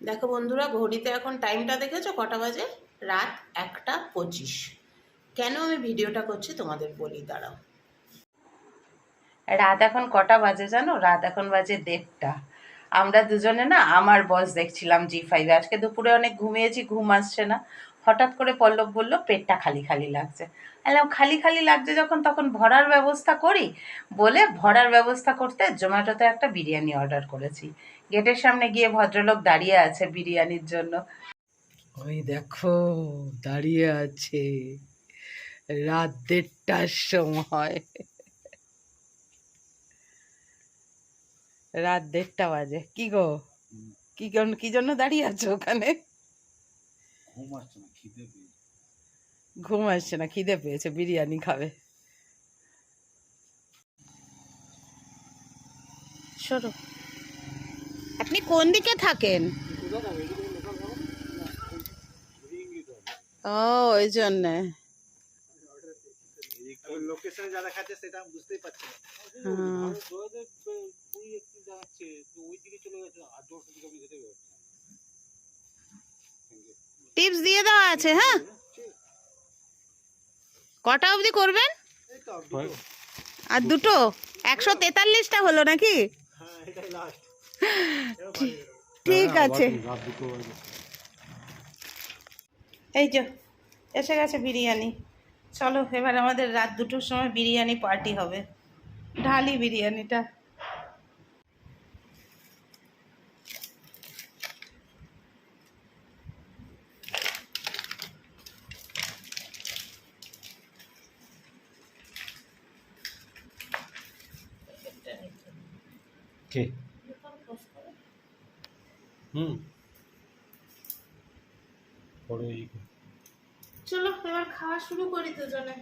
দেখো বন্ধুরা, ঘড়িতে এখন টাইমটা দেখেছ? কটা বাজে? রাত একটা পঁচিশ। কেন আমি ভিডিওটা করছি তোমাদের বলি, দাঁড়াও। রাত এখন কটা বাজে জানো? রাত এখন বাজে দেড়টা। আমরা দুজনে না, আমার বস দেখছিলাম জি ফাইভে আজকে দুপুরে অনেক ঘুমিয়েছি, ঘুম আসছে না। হঠাৎ করে পল্লব বলল, পেটটা খালি খালি লাগছে। বললাম, খালি খালি লাগছে যখন তখন ভরার ব্যবস্থা করি? বলে, ভরার ব্যবস্থা করতে জোম্যাটোতে একটা বিরিয়ানি অর্ডার করেছি। গেটের সামনে গিয়ে ভদ্রলোক দাঁড়িয়ে আছে বিরিয়ানির জন্য। ওই দেখো, দাঁড়িয়ে আছে। রাত দেড়টার সময়। রাত দেড়টা বাজে। কি গো? কি কি জন্য দাঁড়িয়ে আছো ওখানে? ঘুম আসছে না খিদে পেয়েছে। ঘুম আসছে না খিদে পেয়েছে বিরিয়ানি খাবে। সরো। আপনি কোন দিকে থাকেন? ও ওই জন্যে। লোকেশনে যা দেখাচ্ছে সেটা বুঝতেই পারছি না হুম। পুরী একটু যাচ্ছে তো ওই দিকে চলে গেছে আর জোর দিকে আমি যেতে পারছি টিপস দিয়ে দেওয়া আছে হ্যাঁ? কটা অবধি করবেন। আর দুটো? একশো তেতাল্লিশটা হলো নাকি? ঠিক আছে। এই যে, এসে গেছে বিরিয়ানি। চলো, এবার আমাদের রাত দুটোর সময় বিরিয়ানি পার্টি হবে। ঢালি বিরিয়ানিটা। কে? হুম। চলো এবার খাওয়া শুরু করি দুজনে।